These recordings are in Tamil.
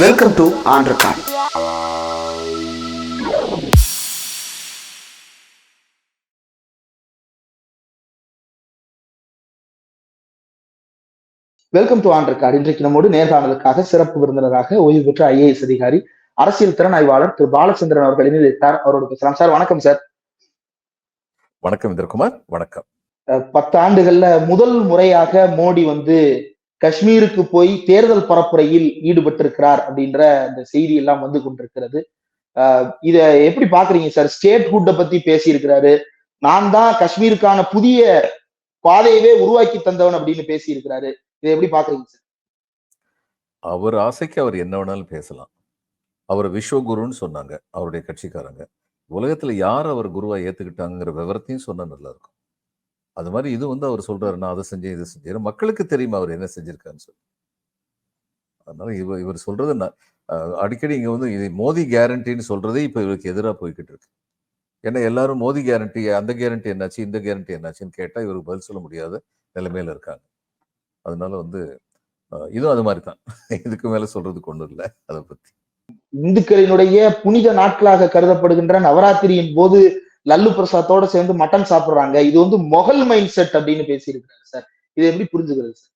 Welcome to on record welcome to on record இன்றைக்கு நம்மோடு நேர்காணலுக்காக சிறப்பு விருந்தினராக ஓய்வு பெற்ற ஐஏஎஸ் அதிகாரி அரசியல் திறனாய்வாளர் திரு பாலச்சந்திரன் அவர்கள் இணைந்திருக்கிறார் அவரோடு பேசலாம். சார் வணக்கம் சார். வணக்கம் இந்திரகுமார். வணக்கம். பத்து ஆண்டுகள்ல முதல் முறையாக மோடி வந்து காஷ்மீருக்கு போய் தேர்தல் பரப்புரையில் ஈடுபட்டிருக்கிறார் அப்படின்ற அந்த செய்தி எல்லாம் வந்து கொண்டிருக்கிறது. ஆஹ் இத எப்படி பாக்குறீங்க சார்? ஸ்டேட் ஹூட்டை பத்தி பேசியிருக்கிறாரு. நான் தான் காஷ்மீருக்கான புதிய பாதையவே உருவாக்கி தந்தவன் அப்படின்னு பேசியிருக்கிறாரு. இதை எப்படி பாக்குறீங்க சார்? அவர் ஆசைக்கு அவர் என்ன வேணாலும் பேசலாம். அவர் விஸ்வகுருன்னு சொன்னாங்க அவருடைய கட்சிக்காரங்க. உலகத்துல யார் அவர் குருவா ஏத்துக்கிட்டாங்கிற விவரத்தையும் சொன்னா நல்லா இருக்கும். அது மாதிரி இது வந்து அவர் சொல்றாரு நான் அதை செஞ்சேன் இதை செஞ்சேன். மக்களுக்கு தெரியுமா அவர் என்ன செஞ்சிருக்காருன்னு சொல்லி? அதனால இவர் இவர் சொல்றது நான் அடிக்கடி இங்க வந்து இது மோதி கேரண்டின்னு சொல்றதே இப்ப இவருக்கு எதிராக போய்கிட்டு இருக்கு. ஏன்னா எல்லாரும் மோதி கேரண்டி அந்த கேரண்டி என்னாச்சு இந்த கேரண்டி என்னாச்சுன்னு கேட்டா இவருக்கு பதில் சொல்ல முடியாத நிலைமையில இருக்காங்க. அதனால வந்து இதுவும் அது மாதிரி தான். இதுக்கு மேல சொல்றதுக்கு ஒண்ணும் இல்லை அதை பத்தி. இந்துக்களினுடைய புனித நாட்களாக கருதப்படுகின்ற நவராத்திரியின் போது லல்லு பிரசாத்தோட சேர்ந்து மட்டன் சாப்பிடுறாங்க. இது வந்து மொகல் மைண்ட் செட் அப்படின்னு பேசியிருக்கிறாரு சார். இதை எப்படி புரிஞ்சுக்கிறது சார்?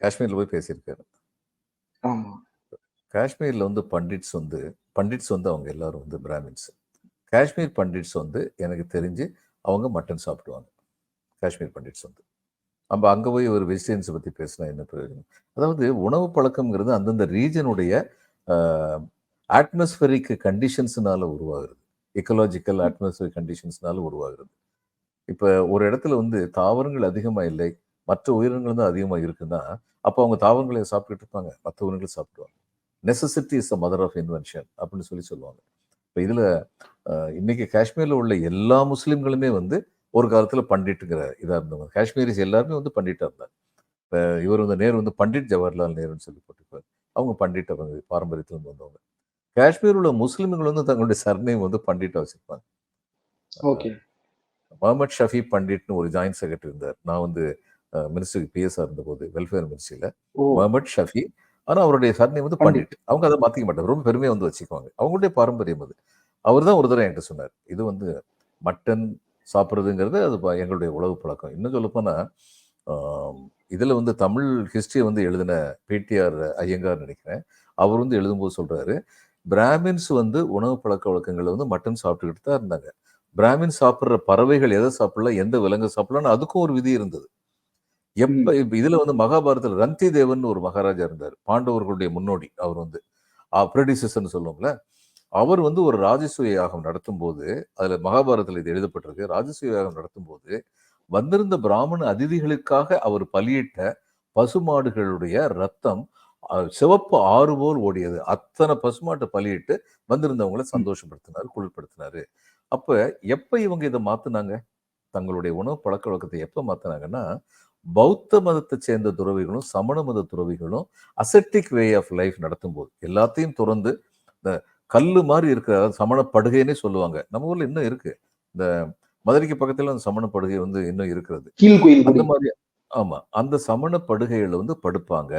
காஷ்மீர்ல போய் பேசியிருக்காரு. ஆமா. காஷ்மீர்ல வந்து பண்டிட்ஸ் வந்து பண்டிட்ஸ் வந்து அவங்க எல்லாரும் வந்து பிராமின்ஸ். காஷ்மீர் பண்டிட்ஸ் வந்து எனக்கு தெரிஞ்சு அவங்க மட்டன் சாப்பிடுவாங்க. காஷ்மீர் பண்டிட்ஸ் வந்து. நம்ம அங்க போய் ஒரு வெஜிடேரியன்ஸை பத்தி பேசினா என்ன பிரயோஜனம்? அதாவது உணவு பழக்கம்ங்கிறது அந்தந்த ரீஜனுடைய அட்மாஸ்பரிக் கண்டிஷன்ஸ்னால உருவாகுது எக்கலாஜிக்கல் அட்மாஸ்பியர் கண்டிஷன்ஸ்னால உருவாகிறது. இப்போ ஒரு இடத்துல வந்து தாவரங்கள் அதிகமாக இல்லை மற்ற உயிரினங்கள் தான் அதிகமாக இருக்குன்னா அப்போ அவங்க தாவரங்களை சாப்பிட்டுட்டு இருப்பாங்க மற்ற உயிரினங்கள் சாப்பிடுவாங்க necessity is the mother of invention அப்படின்னு சொல்லி சொல்லுவாங்க. இப்போ இதில் இன்னைக்கு காஷ்மீரில் உள்ள எல்லா முஸ்லீம்களுமே வந்து ஒரு காலத்தில் பண்டிட்டுங்கிற இதாக இருந்தவங்க காஷ்மீரிஸ் எல்லாருமே வந்து பண்டிட்டாக இருந்தாங்க. இப்போ இவர் வந்து நேரு வந்து பண்டிட் ஜவஹர்லால் நேருன்னு சொல்லி போட்டிருப்பாரு. அவங்க பண்டிட் அவங்க பாரம்பரியத்துல வந்தவங்க. காஷ்மீர் உள்ள முஸ்லிம்கள் வந்து தங்களுடைய சர்நேம் வந்து பண்டிட்டா வச்சிருப்பாங்க. ஓகே. முகமது ஷஃபி பண்டிட்னு ஒரு ஜாயின்ட் செக்ரட்டரி இருந்தார். நான் வந்து மினிஸ்டருக்கு பிஎஸ்ஆர் இருந்தபோது வெல்ஃபேர் மினிஸ்ட்ரியில. முகமது ஷஃபி ஆனா அவருடைய சர்நேம் வந்து பண்டிட். அவங்க அதை மாத்திக்க மாட்டாங்க. ரொம்ப பெருமையா வந்து வச்சுக்குவாங்க. அவங்களுடைய பாரம்பரியம் அது. அவர் தான் ஒரு தடவை என்கிட்ட சொன்னார். இது வந்து மட்டன் சாப்பிட்றதுங்கிறது அது எங்களுடைய உணவு பழக்கம். இன்னும் சொல்லப்போனா ஆம், இதுல வந்து தமிழ் ஹிஸ்டரி வந்து எழுதின பிடிஆர் ஐயங்கார் நினைக்கிறேன். அவர் வந்து எழுதும்போது சொல்றாரு பிராமின்ஸ் வந்து உணவு பழக்க வழக்கங்களை வந்து மட்டன் சாப்பிட்டுக்கிட்டு தான் இருந்தாங்க. பிராமின் சாப்பிட்ற பறவைகள் எதை சாப்பிடலாம் எந்த விலங்கு சாப்பிடலாம்னு அதுக்கும் ஒரு விதி இருந்தது. எப்ப இதுல வந்து மகாபாரதத்துல ரந்தி தேவன் ஒரு மகாராஜா இருந்தார். பாண்டவர்களுடைய முன்னோடி அவர் வந்து. ப்ரெடிசஸ்ன்னு சொல்லுவோம்ல. அவர் வந்து ஒரு ராஜசூய யாகம் நடத்தும் போது அதுல மகாபாரதத்துல இது எழுதப்பட்டிருக்கு. ராஜசூய யாகம் நடத்தும் போது வந்திருந்த பிராமண அதிதிகளுக்காக அவர் பலியிட்ட பசுமாடுகளுடைய ரத்தம் சிவப்பு ஆறு போல் ஓடியது. அத்தனை பசுமாட்டை பலியிட்டு வந்திருந்தவங்களை சந்தோஷப்படுத்தினாரு குளிர்படுத்தினாரு. அப்ப எப்ப இவங்க இதை மாத்துனாங்க? தங்களுடைய உணவு பழக்க வழக்கத்தை எப்ப மாத்தினாங்கன்னா பௌத்த மதத்தை சேர்ந்த துறவிகளும் சமண மத துறவிகளும் அசெட்டிக் வே ஆஃப் லைஃப் நடத்தும் போது எல்லாத்தையும் துறந்து இந்த கல்லு மாதிரி இருக்கிற சமண படுகைன்னே சொல்லுவாங்க. நம்ம ஊர்ல இன்னும் இருக்கு. இந்த மதுரைக்கு பக்கத்துல அந்த சமண படுகை வந்து இன்னும் இருக்கிறது. அந்த. மாதிரி. ஆமா. அந்த சமண படுகைகள்ல வந்து படுப்பாங்க.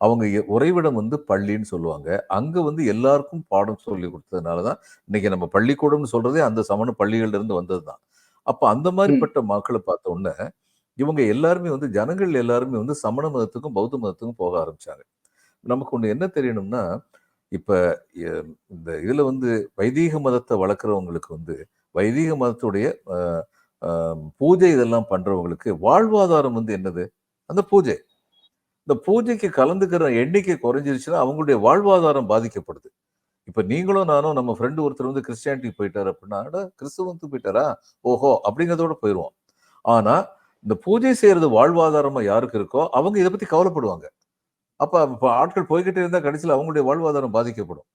அவங்க உறைவிடம் வந்து பள்ளின்னு சொல்லுவாங்க. அங்க வந்து எல்லாருக்கும் பாடம் சொல்லி கொடுத்ததுனாலதான் இன்னைக்கு நம்ம பள்ளிக்கூடம்னு சொல்றதே அந்த சமண பள்ளிகள்ல இருந்து வந்ததுதான். அப்ப அந்த மாதிரிப்பட்ட மக்களை பார்த்த உடனே இவங்க எல்லாருமே வந்து ஜனங்கள் எல்லாருமே வந்து சமண மதத்துக்கும் பௌத்த மதத்துக்கும் போக ஆரம்பிச்சாங்க. நமக்கு ஒண்ணு என்ன தெரியணும்னா இப்ப இந்த இதுல வந்து வைதீக மதத்தை வளர்க்குறவங்களுக்கு வந்து வைதீக மதத்துடைய பூஜை இதெல்லாம் பண்றவங்களுக்கு வாழ்வாதாரம் வந்து என்னது? அந்த பூஜை. இந்த பூஜைக்கு கலந்துக்கிற எண்ணிக்கை குறைஞ்சிருச்சுன்னா அவங்களுடைய வாழ்வாதாரம் பாதிக்கப்படுது. இப்ப நீங்களும் நானும் நம்ம ஃப்ரெண்டு ஒருத்தர் வந்து கிறிஸ்டியானிட்டி போயிட்டார் அப்படின்னா அட கிறிஸ்துவத்துக்கு போயிட்டாரா? ஓஹோ அப்படிங்கிறதோட போயிடுவோம் ஆனா இந்த பூஜை செய்யறது வாழ்வாதாரமா யாருக்கு இருக்கோ அவங்க இதை பத்தி கவலைப்படுவாங்க. அப்ப இப்போ ஆட்கள் போய்கிட்டே இருந்தா கடைசியில் அவங்களுடைய வாழ்வாதாரம் பாதிக்கப்படும்.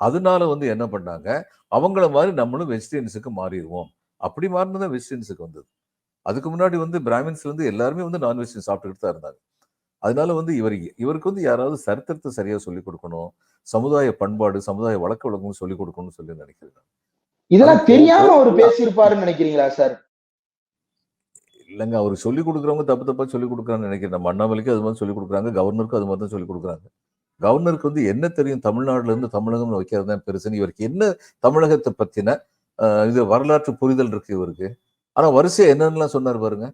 அதனால வந்து என்ன பண்ணாங்க? அவங்கள மாதிரி நம்மளும் வெஜிடேரியன்ஸுக்கு மாறிடுவோம். அப்படி மாறினதான் வெஜிடேரியன்ஸுக்கு வந்தது. அதுக்கு முன்னாடி வந்து பிராமின்ஸ்ல இருந்து எல்லாருமே வந்து நான் சாப்பிட்டுக்கிட்டு தான் இருந்தாங்க. அதனால வந்து இவர் இவருக்கு வந்து யாராவது சரித்திரத்தை சரியா சொல்லிக் கொடுக்கணும் சமுதாய பண்பாடு சமுதாய வழக்க வழக்கம் சொல்லிக் கொடுக்கணும்னு சொல்லி நினைக்கிறேன் நான். இதெல்லாம் தெரியாம அவர் பேசியிருப்பாருன்னு நினைக்கிறீங்களா சார்? இல்லைங்க அவருக்கு சொல்லிக் கொடுக்குறவங்க தப்பு தப்பா சொல்லிக் கொடுக்குறான்னு நினைக்கிறேன். நம்ம அண்ணாமலைக்கு அது மாதிரி சொல்லிக் கொடுக்குறாங்க கவர்னருக்கும் அது மாதிரி தான் சொல்லிக் கொடுக்குறாங்க. கவர்னருக்கு வந்து என்ன தெரியும்? தமிழ்நாடுல இருந்து தமிழகம் வைக்கிறது தான் பெருசுன்னு இவருக்கு என்ன தமிழகத்தை பத்தின இது வரலாற்று புரிதல் இருக்கு இவருக்கு? ஆனா வரிசையா என்னென்னலாம் சொன்னார் பாருங்க.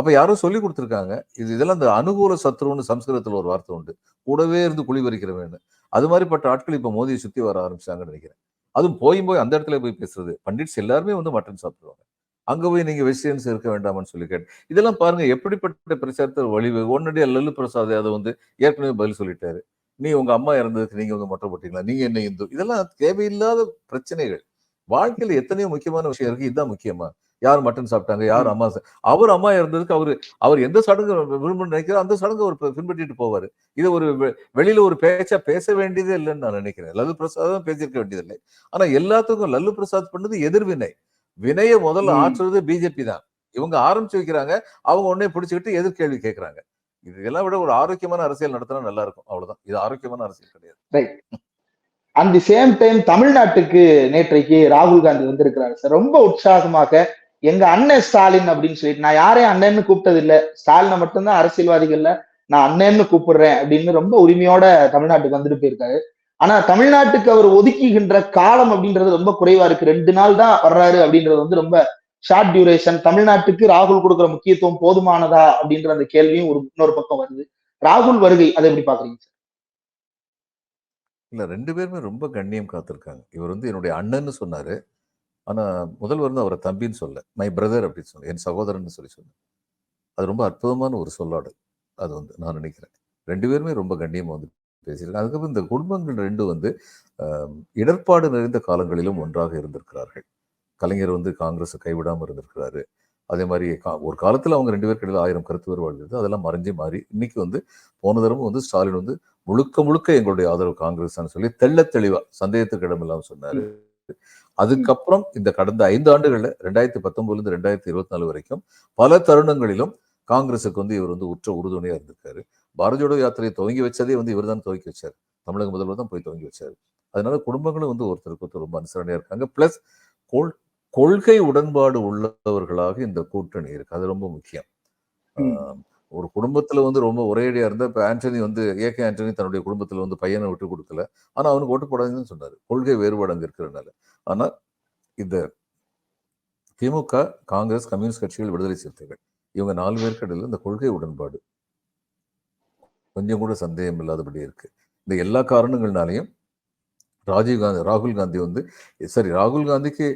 அப்ப யாரோ சொல்லி கொடுத்துருக்காங்க. இது இதெல்லாம் அந்த அனுகூல சத்ருன்னு சம்ஸ்கிருதத்தில் ஒரு வார்த்தை உண்டு. கூடவே இருந்து குழி பறிக்கிறவன். அது மாதிரிப்பட்ட ஆட்கள் இப்போ மோதியை சுற்றி வர ஆரம்பிச்சாங்கன்னு நினைக்கிறேன். அதுவும் போய் போய் அந்த இடத்துல போய் பேசுறது. பண்டிட்ஸ் எல்லாருமே வந்து மட்டன் சாப்பிடுவாங்க. அங்க போய் நீங்க வெஜிடேரியன்ஸ் இருக்க வேண்டாம்னு சொல்லி கேட்டு இதெல்லாம் பாருங்க எப்படிப்பட்ட பிரச்சாரத்தை வழிவு உடனடியா லல்லு பிரசாத் அதை வந்து ஏற்கனவே பதில் சொல்லிட்டாரு. நீ உங்க அம்மா இறந்ததுக்கு நீங்க வந்து மொட்டை போட்டீங்களா? நீங்க என்ன இந்து? இதெல்லாம் தேவையில்லாத பிரச்சனைகள். வாழ்க்கையில் எத்தனையோ முக்கியமான விஷயம் இருக்கு. இதுதான் முக்கியமா? யார் மட்டன் சாப்பிட்டாங்க? யார் அம்மா அவர் அம்மா இறந்ததுக்கு அவரு அவர் எந்த சடங்கு விரும்புன்னு நினைக்கிறார் அந்த சடங்கு அவர் பின்பற்றிட்டு போவாரு. இது ஒரு வெளியில ஒரு பேச்சா பேச வேண்டியதே இல்லைன்னு நான் நினைக்கிறேன். லல்லு பிரசாத் தான் பேசியிருக்க வேண்டியதில்லை. ஆனா எல்லாத்துக்கும் லல்லு பிரசாத் பண்ணது எதிர்வினை வினையை முதல்ல. ஆற்றுறது பிஜேபி தான். இவங்க ஆரம்பிச்சு வைக்கிறாங்க. அவங்க உடனே பிடிச்சுக்கிட்டு எதிர்கேள்வி கேட்கறாங்க. இதெல்லாம் விட ஒரு ஆரோக்கியமான அரசியல் நடத்தினா நல்லா இருக்கும். அவ்வளவுதான். இது ஆரோக்கியமான அரசியல் கிடையாது. அட் தி சேம் டைம் தமிழ்நாட்டுக்கு நேற்றைக்கு ராகுல் காந்தி வந்திருக்கிறாரு சார். ரொம்ப உற்சாகமாக எங்க அண்ணன் ஸ்டாலின் அப்படின்னு சொல்லிட்டு நான் யாரையும் அண்ணன்னு கூப்பிட்டது இல்ல ஸ்டாலினை மட்டும்தான் அரசியல்வாதிகள்ல நான் அண்ணன்னு கூப்பிடுறேன் அப்படின்னு ரொம்ப உரிமையோட தமிழ்நாட்டுக்கு வந்துட்டு போயிருக்காரு. ஆனா தமிழ்நாட்டுக்கு அவர் ஒதுக்குகின்ற காலம் அப்படின்றது ரொம்ப குறைவா இருக்கு. ரெண்டு நாள் தான் வர்றாரு அப்படின்றது வந்து ரொம்ப ஷார்ட் டியூரேஷன் தமிழ்நாட்டுக்கு ராகுல் கொடுக்குற முக்கியத்துவம் போதுமானதா அப்படின்ற அந்த கேள்வியும் ஒரு இன்னொரு பக்கம் வருது. ராகுல் வருகை அதை எப்படி பாக்குறீங்க சார்? இல்ல ரெண்டு பேருமே ரொம்ப கண்ணியம் காத்திருக்காங்க. இவர் வந்து என்னுடைய அண்ணன்னு சொன்னாரு. ஆனா முதல்வர் வந்து அவரை தம்பின்னு சொல்ல மை பிரதர் அப்படின்னு சொல்ல என் சகோதரன் சொல்லி சொன்னேன். அது ரொம்ப அற்புதமான ஒரு சொல்லாடல். அது வந்து நான் நினைக்கிறேன். ரெண்டு பேருமே ரொம்ப கண்ணியமா வந்து பேசியிருக்காங்க. அதுக்கப்புறம் இந்த குடும்பங்கள் ரெண்டு வந்து இடர்பாடு நிறைந்த காலங்களிலும் ஒன்றாக இருந்திருக்கிறார்கள். கலைஞர் வந்து காங்கிரஸை கைவிடாம இருந்திருக்கிறாரு. அதே மாதிரி கா- ஒரு காலத்துல அவங்க ரெண்டு பேருக்கு இடையில் ஆயிரம் கருத்து வேறுபாடு இருந்தது அதெல்லாம் மறைஞ்சு மாறி இன்னைக்கு வந்து போன தடவை வந்து ஸ்டாலின் வந்து முழுக்க முழுக்க எங்களுடைய ஆதரவு காங்கிரஸ் சொல்லி தெள்ள தெளிவா சந்தேகத்துக்கு இடமில்லாம சொன்னார். அதுக்கப்புறம் இந்த கடந்த ஐந்து ஆண்டுகள்ல ரெண்டாயிரத்தி பத்தொன்பதுல இருந்து ரெண்டாயிரத்தி இருபத்தி நாலு வரைக்கும் பல தருணங்களிலும் காங்கிரஸுக்கு வந்து இவர் வந்து உற்ற உறுதுணையா இருந்திருக்காரு. பாரத் ஜோடோ யாத்திரையை துவங்கி வச்சதே வந்து இவர் தான் துவக்கி வச்சார். தமிழக முதல்வர் தான் போய் துவங்கி வச்சாரு. அதனால குடும்பங்களும் வந்து ஒருத்தருக்கு ஒருத்தர் ரொம்ப அனுசரணையா இருக்காங்க. பிளஸ் கொள் கொள்கை உடன்பாடு உள்ளவர்களாக இந்த கூட்டணி இருக்கு. அது ரொம்ப முக்கியம். ஒரு குடும்பத்தில் வந்து ரொம்ப ஒரேடியாக இருந்தால் இப்போ ஆண்டனி வந்து ஏகே ஆண்டனி தன்னுடைய குடும்பத்தில் வந்து பையனை விட்டு கொடுக்கல. ஆனால் அவனுக்கு ஓட்டு போடாதுன்னு சொன்னார். கொள்கை வேறுபாடு அங்கே இருக்கிறனால ஆனா இந்த திமுக காங்கிரஸ் கம்யூனிஸ்ட் கட்சிகள் விடுதலை சிறுத்தைகள் இவங்க நாலு பேருக்கு இந்த கொள்கை உடன்பாடு கொஞ்சம் கூட சந்தேகம் இல்லாதபடி இருக்கு. இந்த எல்லா காரணங்கள்னாலையும் ராஜீவ் காந்தி ராகுல் காந்தி வந்து சரி ராகுல் காந்திக்கு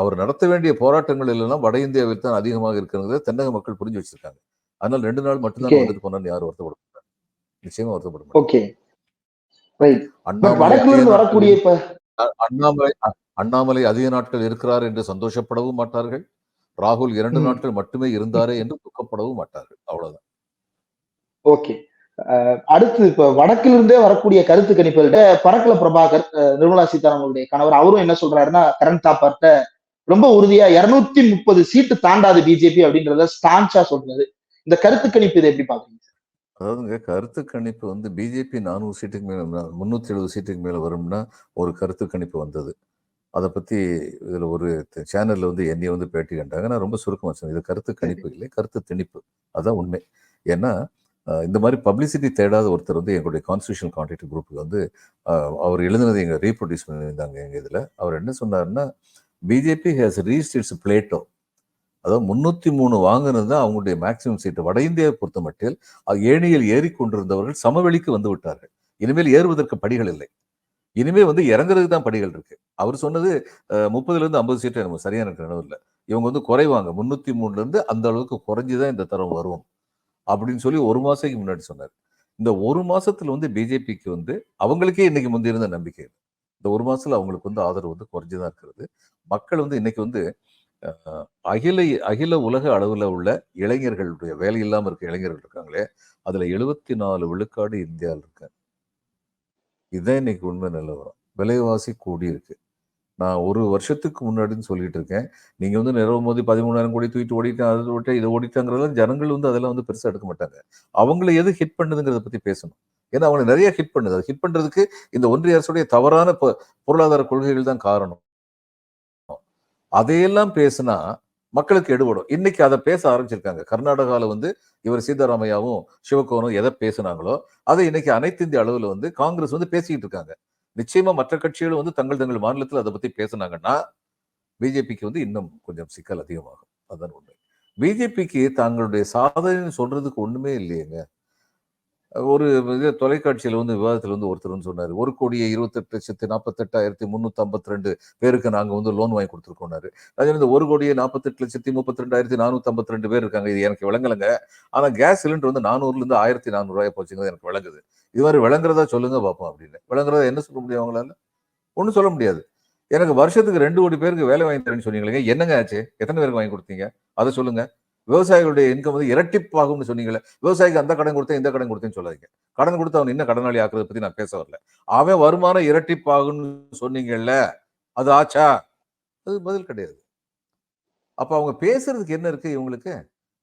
அவர் நடத்த வேண்டிய போராட்டங்கள் இல்லைன்னா வட இந்தியாவில் தான் அதிகமாக இருக்கிறது தென்னக மக்கள் புரிஞ்சு வச்சிருக்காங்க. அதனால ரெண்டு நாள் மட்டும்தான். வந்துட்டு போனான்னு யாரும் வருத்தப்பட மாட்டாங்க நிச்சயமா வருத்தப்பட மாட்டாங்க அண்ணாமலை அண்ணாமலை அதிக நாட்கள் இருக்கிறார் என்று சந்தோஷப்படவும் மாட்டார்கள். ராகுல் இரண்டு. நாட்கள் மட்டுமே இருந்தாரே என்று துக்கப்படவும் மாட்டார்கள். அவ்வளவுதான். ஓகே அடுத்து இப்ப வடக்குல இருந்தே வரக்கூடிய கருத்து கணிப்புகள்கிட்ட பரக்கல பிரபாகர் நிர்மலா சீதாராமனுடைய கணவர். அவரும் என்ன சொல்றாருன்னா கரண் தாப்பார்ட்ட ரொம்ப உறுதியா இருநூத்தி முப்பது சீட்டு தாண்டாது பிஜேபி அப்படின்றத ஸ்டான்ச்சா சொல்றது. இந்த கருத்து கணிப்பு இதை எப்படி பாக்குறீங்க அதாவதுங்க கருத்து கணிப்பு வந்து பிஜேபி நானூறு சீட்டுக்கு மேல முன்னூத்தி எழுபது சீட்டுக்கு மேல வரும்னா ஒரு கருத்து கணிப்பு வந்தது. அதை பத்தி இதுல ஒரு சேனல்ல வந்து என்னைய வந்து பேட்டி கண்டாங்க. நான் ரொம்ப சுருக்கமா சொன்னேன். இது கருத்து கணிப்பு இல்லை கருத்து திணிப்பு. அதான் உண்மை. ஏன்னா இந்த மாதிரி பப்ளிசிட்டி தேடாத ஒருத்தர் வந்து எங்களுடைய கான்ஸ்டியூஷன் கான்டாக்ட் குரூப்புக்கு வந்து அவர் எழுதுனதை எங்க ரீப்ரொடியூஸ் பண்ணியிருந்தாங்க எங்க இதுல. அவர் என்ன சொன்னாருன்னா BJP has reach its plateau அதாவது முன்னூத்தி மூணு வாங்கினது தான் அவங்களுடைய மேக்சிமம் சீட்டு வட இந்தியாவை பொறுத்த மட்டில் ஏணியில் ஏறிக்கொண்டிருந்தவர்கள் சமவெளிக்கு வந்து விட்டார்கள். இனிமேல் ஏறுவதற்கு படிகள் இல்லை. இனிமே வந்து இறங்குறதுக்கு தான் படிகள் இருக்கு. அவர் சொன்னது முப்பதுல இருந்து ஐம்பது சீட்டு நம்ம சரியான எனக்கு நினைவு இல்லை. இவங்க வந்து குறைவாங்க. முன்னூத்தி மூணுல இருந்து அந்த அளவுக்கு குறைஞ்சுதான் இந்த தரம் வரும் அப்படின்னு சொல்லி ஒரு மாசத்துக்கு முன்னாடி சொன்னார். இந்த ஒரு மாசத்துல வந்து பிஜேபிக்கு வந்து அவங்களுக்கே இன்னைக்கு முந்தி இருந்த நம்பிக்கை இந்த ஒரு மாசத்துல அவங்களுக்கு வந்து ஆதரவு வந்து குறைஞ்சுதான் இருக்கிறது. மக்கள் வந்து இன்னைக்கு வந்து அகில அகில உலக அளவில் உள்ள இளைஞர்களுடைய வேலை இல்லாமல் இருக்க இளைஞர்கள் இருக்காங்களே அதுல எழுபத்தி நாலு விழுக்காடு இந்தியாவில் இருக்கு. இதுதான் இன்னைக்கு உண்மை நிலவரம். விலைவாசி கூடி இருக்கு. நான் ஒரு வருஷத்துக்கு முன்னாடின்னு சொல்லிட்டு இருக்கேன். நீங்க வந்து நிறவு மோதி பதிமூணாயிரம் கோடி தூக்கிட்டு ஓடிட்டேன் அதை விட்டு இதை ஓடிட்டாங்கிறதெல்லாம் ஜனங்கள் வந்து அதெல்லாம் வந்து பெருசா எடுக்க மாட்டாங்க. அவங்கள எது ஹிட் பண்ணுதுங்கிறத பத்தி பேசணும். ஏன்னா அவங்களை நிறைய ஹிட் பண்ணுது. அது ஹிட் பண்ணுறதுக்கு இந்த ஒன்றிய அரசுடைய தவறான பொ- பொருளாதார கொள்கைகள் தான் காரணம். அதையெல்லாம் பேசினா மக்களுக்கு எடுபடும். இன்னைக்கு அதை பேச ஆரம்பிச்சிருக்காங்க. கர்நாடகாவில் வந்து இவர் சீதாராமையாவும் சிவகோனும் எதை பேசுனாங்களோ அதை இன்னைக்கு அனைத்து இந்திய அளவில் வந்து காங்கிரஸ் வந்து பேசிக்கிட்டு இருக்காங்க. நிச்சயமா மற்ற கட்சிகளும் வந்து தங்கள் தங்கள் மாநிலத்தில் அதை பத்தி பேசுனாங்கன்னா பிஜேபிக்கு வந்து இன்னும் கொஞ்சம் சிக்கல் அதிகமாகும். அதான் உண்மை. பிஜேபிக்கு தங்களுடைய சாதனை சொல்றதுக்கு ஒண்ணுமே இல்லையேங்க. ஒரு இது தொலைக்காட்சியில் வந்து விவாதத்தில் வந்து ஒருத்தர் வந்து சொன்னார் ஒரு கோடியே இருபத்தெட்டு லட்சத்து நாற்பத்தெட்டாயிரத்தி முந்நூற்றி ஐம்பத்தி ரெண்டு பேருக்கு நாங்கள் வந்து லோன் வாங்கி கொடுத்துருக்கோம்னாரு. அது இந்த ஒரு கோடியே நாற்பத்தெட்டு லட்சத்தி முப்பத்தி ரெண்டாயிரத்தி நானூற்றி ஐம்பத்தி ரெண்டு பேர் இருக்காங்க. இது எனக்கு விளங்கலைங்க. ஆனால் கேஸ் சிலிண்டர் வந்து நானூறுலேருந்து ஆயிரத்தி நானூறுரூவாய் போச்சுங்கிறது போச்சுங்க எனக்கு விளங்குது. இது மாதிரி விளங்குறதா சொல்லுங்க பார்ப்போம் அப்படின்னு. விளங்குறதா என்ன சொல்ல முடியும் அவங்களால? ஒன்றும் சொல்ல முடியாது. எனக்கு வருஷத்துக்கு ரெண்டு கோடி பேருக்கு வேலை வாங்கி தரேன்னு சொன்னீங்களே என்னங்க ஆச்சு? எத்தனை பேருக்கு வாங்கி கொடுத்தீங்க? அதை சொல்லுங்கள் விவசாயிகளுடைய இன்கம் வந்து இரட்டிப்பாகும்னு சொன்னீங்களே விவசாயிக்கு அந்த கடன் கொடுத்தேன் இந்த கடன் கொடுத்தேன்னு சொல்லாதீங்க. கடன் கொடுத்து அவன் என்ன கடனாளி ஆக்குறத பத்தி நான் பேச வரல. அவன் வருமானம் இரட்டிப்பாகும்னு சொன்னீங்கல்ல அது ஆச்சா? அது பதில் கிடையாது. அப்ப அவங்க பேசுறதுக்கு என்ன இருக்கு இவங்களுக்கு?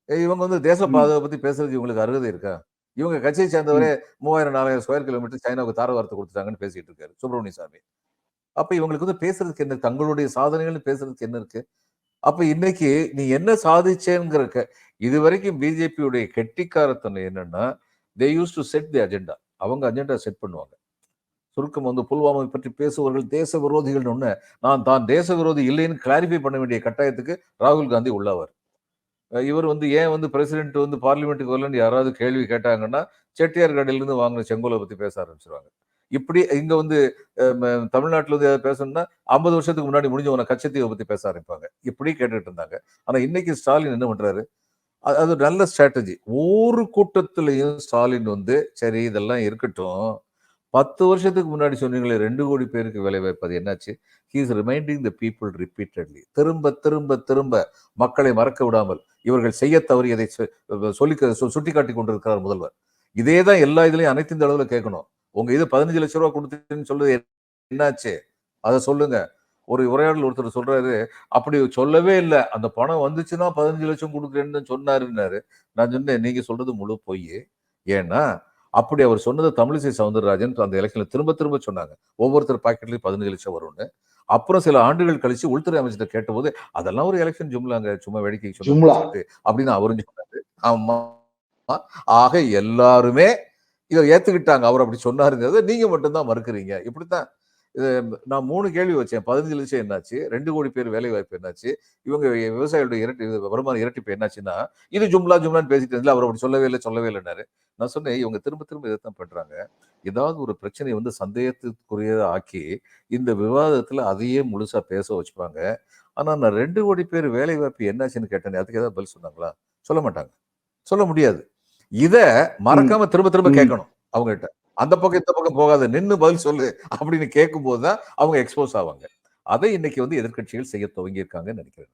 இவங்க வந்து தேச. பாதுகாப்பை பத்தி பேசுறதுக்கு இவங்களுக்கு அருகதை இருக்கா? இவங்க கட்சியை சேர்ந்தவரே மூவாயிரம் நாலாயிரம் ஸ்கொயர் கிலோமீட்டர் சைனாவுக்கு தார வார்த்தை கொடுத்துட்டாங்கன்னு பேசிட்டு இருக்காரு சுப்பிரமணிய சாமி. அப்ப இவங்களுக்கு வந்து பேசுறதுக்கு என்ன தங்களுடைய சாதனைகள் பேசுறதுக்கு என்ன இருக்கு? அப்ப இன்னைக்கு நீ என்ன சாதிச்சேங்கிற இது வரைக்கும் பிஜேபியுடைய கெட்டிக்காரத்தனம் என்னன்னா they use to set the agenda அவங்க அஜெண்டா செட் பண்ணுவாங்க. சுருக்கம் வந்து புல்வாமை பற்றி பேசுபவர்கள் தேச விரோதிகள் ஒன்று நான் தான் தேச விரோதி இல்லைன்னு கிளாரிஃபை பண்ண வேண்டிய கட்டாயத்துக்கு ராகுல் காந்தி உள்ளாவார். இவர் வந்து ஏன் வந்து பிரசிடென்ட் வந்து பார்லிமெண்ட்டுக்கு வரலன்னு யாராவது கேள்வி கேட்டாங்கன்னா செட்டியார் கடையில இருந்து வாங்கின செங்கோலை பத்தி பேச ஆரம்பிச்சிருவாங்க. இப்படி இங்க வந்து தமிழ்நாட்டில் வந்து ஏதாவது பேசணும்னா ஐம்பது வருஷத்துக்கு முன்னாடி முடிஞ்ச உன கச்சத்தீவை பத்தி பேச ஆரம்பிப்பாங்க. இப்படி கேட்டுட்டு இருந்தாங்க. ஆனா இன்னைக்கு ஸ்டாலின் என்ன பண்றாரு? அது அது நல்ல ஸ்ட்ராட்டஜி ஒவ்வொரு கூட்டத்திலையும் ஸ்டாலின் வந்து சரி இதெல்லாம் இருக்கட்டும். பத்து வருஷத்துக்கு முன்னாடி சொன்னீங்களே ரெண்டு கோடி பேருக்கு வேலை வாய்ப்பது என்னாச்சு? He's is reminding the people repeatedly திரும்ப திரும்ப திரும்ப மக்களை மறக்க விடாமல் இவர்கள் செய்ய தவறியதை சொ- சொல்லி சுட்டி காட்டி கொண்டிருக்கிறார் முதல்வர். இதே தான் எல்லா இதுலையும் அனைத்து இந்த அளவில் கேட்கணும். உங்க இது பதினஞ்சு லட்சம் ரூபா கொடுத்தீங்கன்னு சொல்றது என்னாச்சு? அதை சொல்லுங்க. ஒரு உரையாடல் ஒருத்தர் சொல்றாரு அப்படி சொல்லவே இல்லை. அந்த பணம் வந்துச்சுன்னா பதினஞ்சு லட்சம் கொடுக்குறேன்னு சொன்னாருன்னாரு. நான் சொன்னேன் நீங்க சொல்றது முழு பொய் ஏன்னா அப்படி அவர் சொன்னது தமிழிசை சவுந்தரராஜன் அந்த எலெக்ஷன்ல திரும்ப திரும்ப சொன்னாங்க. ஒவ்வொருத்தர் பாக்கெட்லயும் பதினஞ்சு லட்சம் வரும்னு. அப்புறம் சில ஆண்டுகள் கழிச்சு உள்துறை அமைச்சர் கேட்டபோது அதெல்லாம் ஒரு எலெக்ஷன் ஜும்லாங்க. சும்மா வேடிக்கை. சொன்னாங்க அப்படின்னு அவரும் சொன்னாரு. ஆமா. ஆக எல்லாருமே இதை ஏற்றுக்கிட்டாங்க அவர் அப்படி சொன்னாருங்கிறத நீங்கள் மட்டும்தான் மறுக்கிறீங்க. இப்படித்தான் இது நான் மூணு கேள்வி வச்சேன். பதினஞ்சு லட்சம் என்னாச்சு? ரெண்டு கோடி பேர் வேலை வாய்ப்பு என்னாச்சு? இவங்க விவசாயிகளுடைய இரட்டி இது வருமான இரட்டிப்பு என்னாச்சுன்னா இது ஜும்லா ஜும்லான்னு பேசிட்டு இருந்தால் அவர் அப்படி சொல்லவே இல்லை சொல்லவே இல்லைன்னாரு. நான் சொன்னேன் இவங்க திரும்ப திரும்ப இதைத்தான் பண்ணுறாங்க ஏதாவது ஒரு பிரச்சனையை வந்து சந்தேகத்துக்குரியதை ஆக்கி இந்த விவாதத்தில் அதையே முழுசாக பேச வச்சுப்பாங்க. ஆனால் நான் ரெண்டு கோடி பேர் வேலை வாய்ப்பு என்னாச்சுன்னு கேட்டேன் அதுக்கு ஏதாவது பதில் சொன்னாங்களா? சொல்ல மாட்டாங்க. சொல்ல முடியாது. இத மறக்காம திரும்ப திரும்ப. கேட்கணும் அவங்க கிட்ட அந்த பக்கம் இந்த பக்கம் போகாத நின்னு பதில் சொல்லு அப்படின்னு கேட்கும் போதுதான் அவங்க எக்ஸ்போஸ் ஆவாங்க. அதை இன்னைக்கு வந்து எதிர்க்கட்சிகள் செய்ய துவங்கியிருக்காங்கன்னு நினைக்கிறேன்.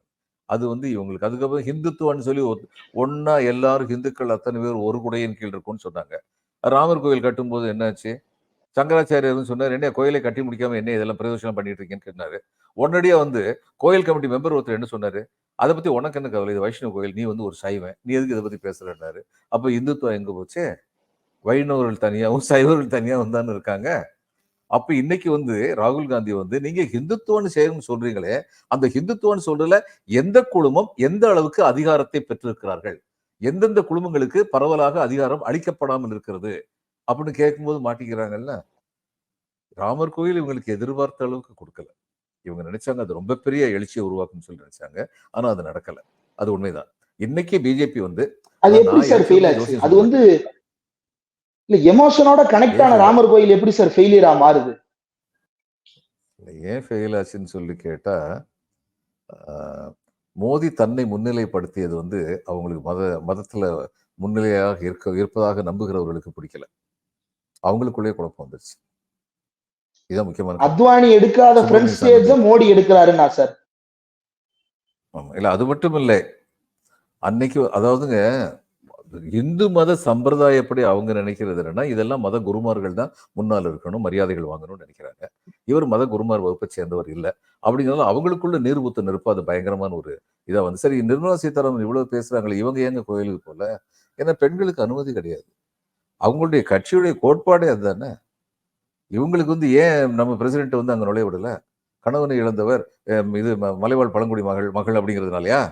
அது வந்து இவங்களுக்கு அதுக்கப்புறம் ஹிந்துத்துவன்னு சொல்லி ஒண்ணா எல்லாரும் ஹிந்துக்கள் அத்தனை பேர் ஒரு குடையின் கீழ் இருக்கும்னு சொன்னாங்க. ராமர் கோயில் கட்டும்போது என்னாச்சு? சங்கராச்சாரியர் சொன்னார் என்ன கோயிலை கட்டி முடிக்காம என்ன இதெல்லாம் பிரதோஷனம் பண்ணிட்டு இருக்கேன்னு கேட்டாரு உடனடியாக வந்து கோயில் கமிட்டி மெம்பர் ஒருத்தர் என்ன சொன்னாரு அதை பத்தி உனக்கு என்ன கவலை? இது வைஷ்ணவ கோயில் நீ வந்து ஒரு சைவன் நீ எதுக்கு இதை பத்தி பேசுறேன்னாரு. அப்போ இந்துத்துவம் எங்க போச்சு? வைணவர்கள் தனியாகவும் சைவர்கள் தனியாக வந்தான்னு இருக்காங்க. அப்போ இன்னைக்கு வந்து ராகுல் காந்தி வந்து நீங்க ஹிந்துத்துவம்னு செய்யணும்னு சொல்றீங்களே அந்த ஹிந்துத்துவம்னு சொல்றதுல எந்த குழுமம் எந்த அளவுக்கு அதிகாரத்தை பெற்றிருக்கிறார்கள்? எந்தெந்த குழுமங்களுக்கு பரவலாக அதிகாரம் அளிக்கப்படாமல் இருக்கிறது? அப்படின்னு கேட்கும்போது மாட்டிக்கிறாங்கல்ல? ராமர் கோயில் இவங்களுக்கு எதிர்பார்த்த அளவுக்கு கொடுக்கல. இவங்க நினைச்சாங்க அது ரொம்ப பெரிய எழுச்சியை உருவாக்கும்னு சொல்லி நினைச்சாங்க. ஆனா அது நடக்கல. அது உண்மைதான். இன்னைக்கு பிஜேபி வந்து அது எப்படி சார் ஃபெயில் ஆச்சு? அது வந்து இல்ல எமோஷனோட கனெக்ட் ஆன ராமர் கோயில் எப்படி சார் ஃபெயிலியரா மாறுது? ஏன் ஃபெயில் ஆச்சுன்னு சொல்லி கேட்டா மோடி தன்னை முன்னிலைப்படுத்தியது வந்து அவங்களுக்கு மத மதத்துல முன்னிலையாக இருக்க இருப்பதாக நம்புகிறவர்களுக்கு பிடிக்கல. அவங்களுக்குள்ளேயே குழப்பம் வந்துருச்சு இதுதான் முக்கியமான. அத்வானி எடுக்காத ஃப்ரண்ட் ஸ்டேஜ. மோடி எடுக்கிறாருன்னா சார். இல்ல அது மட்டும் இல்லை அன்னைக்கு அதாவதுங்க இந்து மத சம்பிரதாயப்படி அவங்க நினைக்கிறது என்னன்னா இதெல்லாம் மத குருமார்கள் தான் முன்னால் இருக்கணும் மரியாதைகள் வாங்கணும்னு நினைக்கிறாங்க இவர் மத குருமார் வகுப்பை சேர்ந்தவர் இல்லை அப்படிங்கிறதால அவங்களுக்குள்ள நீர்பூத்த நெருப்பு அது பயங்கரமான ஒரு இதா வந்து சரி நிர்மலா சீதாராமன் இவ்வளவு பேசுறாங்களே இவங்க ஏங்க கோயிலுக்கு போல ஏன்னா பெண்களுக்கு அனுமதி கிடையாது அவங்களுடைய கட்சியுடைய கோட்பாடே அதுதானே? இவங்களுக்கு வந்து ஏன் நம்ம பிரசிடென்ட் வந்து அங்கே நுழைய விடலை கணவனை இழந்தவர் இது ம- மலைவாழ் பழங்குடி மகள் மகள் அப்படிங்கிறதுனாலயா?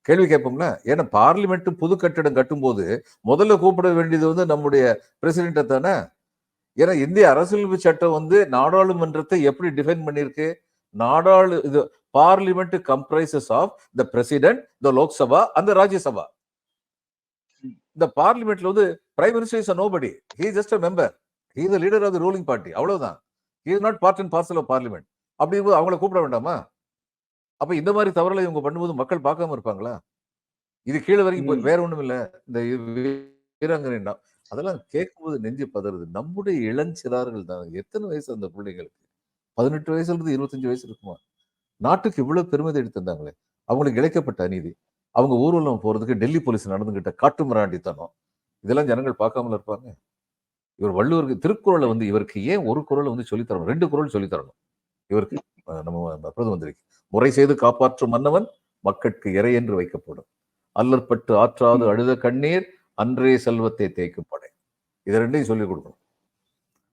கேள்வி கேட்போம்ல. ஏன்னா பார்லிமெண்ட் புது கட்டிடம் கட்டும்போது முதல்ல கூப்பிட வேண்டியது வந்து நம்முடைய பிரசிடென்ட்டை தானே? ஏன்னா இந்திய அரசியலமைப்பு சட்டம் வந்து நாடாளுமன்றத்தை எப்படி டிஃபைன் பண்ணியிருக்கு? நாடாளு இது parliament comprises of the president the Lok Sabha அந்த ராஜ்யசபா. இந்த பார்லிமெண்ட்ல வந்து prime minister is nobody he just a member he the leader of the ruling party அவ்வளவுதான். He is not part and parcel of parliament அப்படிங்கும்போது அவங்கள கூப்பிட வேண்டாமா? அப்ப இந்த மாதிரி தவறுகளை இவங்க பண்ணும்போது மக்கள் பார்க்காம இருப்பாங்களா? இது கீழே வரைக்கும். வேற ஒண்ணும் இல்ல. இந்த வீராங்கனை அதெல்லாம் கேட்கும்போது நெஞ்சு பதறுது. நம்முடைய இளஞ்சிறார்கள் தான். எத்தனை வயசு அந்த பிள்ளைங்களுக்கு? பதினெட்டு வயசுல இருந்து இருபத்தஞ்சு வயசு இருக்குமா? நாட்டுக்கு இவ்வளவு பெருமிதம் எடுத்திருந்தாங்களே அவங்களுக்கு இழைக்கப்பட்ட அநீதி. அவங்க ஊர்வலம் போறதுக்கு டெல்லி போலீஸ் நடந்துகிட்ட காட்டு மிராண்டித்தனம். இதெல்லாம் ஜனங்கள் பார்க்காமல இருப்பாங்க. இவர் வள்ளுவருக்கு திருக்குறளை வந்து இவருக்கு ஏன் ஒரு குறளை வந்து சொல்லித் தரணும்? ரெண்டு குறள் சொல்லித் தரணும். இவருக்கு நம்ம பிரதம மந்திரிக்கு முறை செய்து காப்பாற்றும் மன்னவன் மக்கட்கு இறை என்று வைக்கப்படும். அல்லற்பட்டு ஆற்றாது அழுத கண்ணீர் அன்றே செல்வத்தை தேய்க்கும் படை. இதை ரெண்டையும் சொல்லிக் கொடுக்கணும்.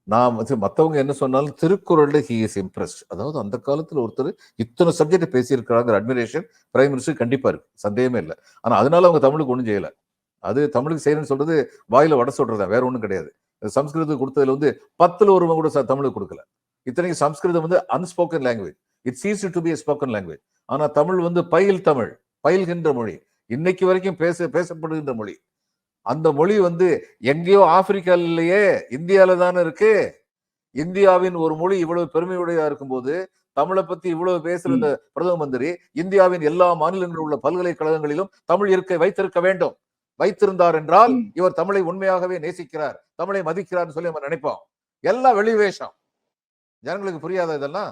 நான் வந்து மற்றவங்க என்ன சொன்னாலும் திருக்குறள்ல ஹி இஸ் இம்ப்ரெஸ்ட் அதாவது அந்த காலத்தில் ஒருத்தர் இத்தனை சப்ஜெக்ட் பேசியிருக்கிறாங்கிற அட்மிரேஷன் பிரைம் மினிஸ்டர் கண்டிப்பாக இருக்கு. சந்தேகமே இல்லை. ஆனா அதனால அவங்க தமிழுக்கு ஒன்றும் செய்யல. அது தமிழுக்கு செய்யணும்னு சொல்றது வாயில வட சொல்றதா வேற ஒன்றும் கிடையாது. சம்ஸ்கிருதத்துக்கு கொடுத்ததுல வந்து பத்துல ஒருவன் கூட தமிழுக்கு கொடுக்கல. இத்தனைக்கு சம்ஸ்கிருதம் வந்து unspoken language it's easy to be spoken language ஆனால் தமிழ் வந்து பயில் தமிழ் பயில்கின்ற மொழி. இன்னைக்கு வரைக்கும் பேச பேசப்படுகின்ற மொழி. அந்த மொழி வந்து எங்கேயோ ஆப்பிரிக்கால இல்லையே இந்தியால தானே இருக்கு. இந்தியாவின் ஒரு மொழி இவ்வளவு பெருமையுடையா இருக்கும்போது தமிழை பத்தி இவ்வளவு பேசுற இந்த பிரதம மந்திரி இந்தியாவின் எல்லா மாநிலங்களில் உள்ள பல்கலைக்கழகங்களிலும் தமிழ் இருக்க வைத்திருக்க வேண்டும். வைத்திருந்தார் என்றால். இவர் தமிழை உண்மையாகவே நேசிக்கிறார் தமிழை மதிக்கிறார்னு சொல்லி நம்ம நினைப்போம். எல்லாம் வெளி வேஷம். ஜனங்களுக்கு புரியாத இதெல்லாம்?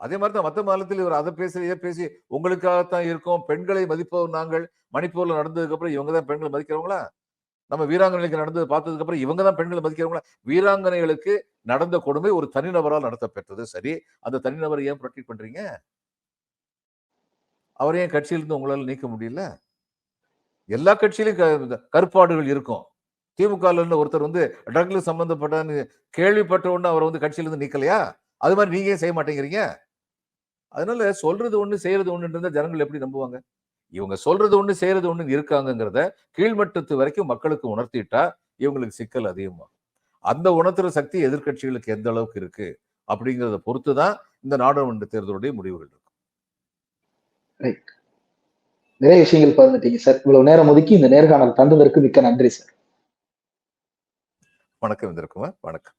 அதே மாதிரி தான் மத்த மாநிலத்தில் இவர் அதை பேசி இதை பேசி உங்களுக்காகத்தான் இருக்கோம் பெண்களை மதிப்பவர் நாங்கள் மணிப்பூர்ல நடந்ததுக்கு அப்புறம் இவங்க தான் பெண்களை மதிக்கிறவங்களா? நம்ம வீராங்கனைகளுக்கு நடந்தது பார்த்ததுக்கு அப்புறம் இவங்க தான் பெண்களை மதிக்கிறவங்களா? வீராங்கனைகளுக்கு நடந்த கொடுமை ஒரு தனிநபரால் நடத்தப்பெற்றது. சரி அந்த தனிநபரை ஏன் ப்ரொடெக்ட் பண்றீங்க? அவரையும் ஏன் கட்சியிலிருந்து உங்களால் நீக்க முடியல? எல்லா கட்சியிலும் க- கருப்பாடுகள் இருக்கும். திமுக ஒருத்தர் வந்து ட்ரக்ல சம்பந்தப்பட்டான்னு கேள்விப்பட்ட உடனே அவரை வந்து கட்சியிலிருந்து நீக்கலையா? அது மாதிரி நீங்க செய்ய மாட்டேங்கிறீங்க? அதனால சொல்றது ஒண்ணு செய்யறது ஒண்ணுன்றத ஜனங்கள் எப்படி நம்புவாங்க? இவங்க சொல்றது ஒண்ணு செய்யறது ஒண்ணு இருக்காங்கங்கிறத கீழ்மட்டத்து வரைக்கும் மக்களுக்கு உணர்த்திட்டா இவங்களுக்கு சிக்கல் அதிகமாகும் அந்த உணர்த்துற சக்தி எதிர்க்கட்சிகளுக்கு எந்த அளவுக்கு இருக்கு அப்படிங்கிறத பொறுத்து தான் இந்த நாடாளுமன்ற தேர்தலுடைய முடிவுகள் இருக்கும். நிறைய விஷயங்கள் பகிர்ந்துட்டீங்க சார் இவ்வளவு நேரம் ஒதுக்கி இந்த நேர்காணல் தந்ததற்கு மிக்க நன்றி சார் வணக்கம் இந்திரகுமார். வணக்கம்.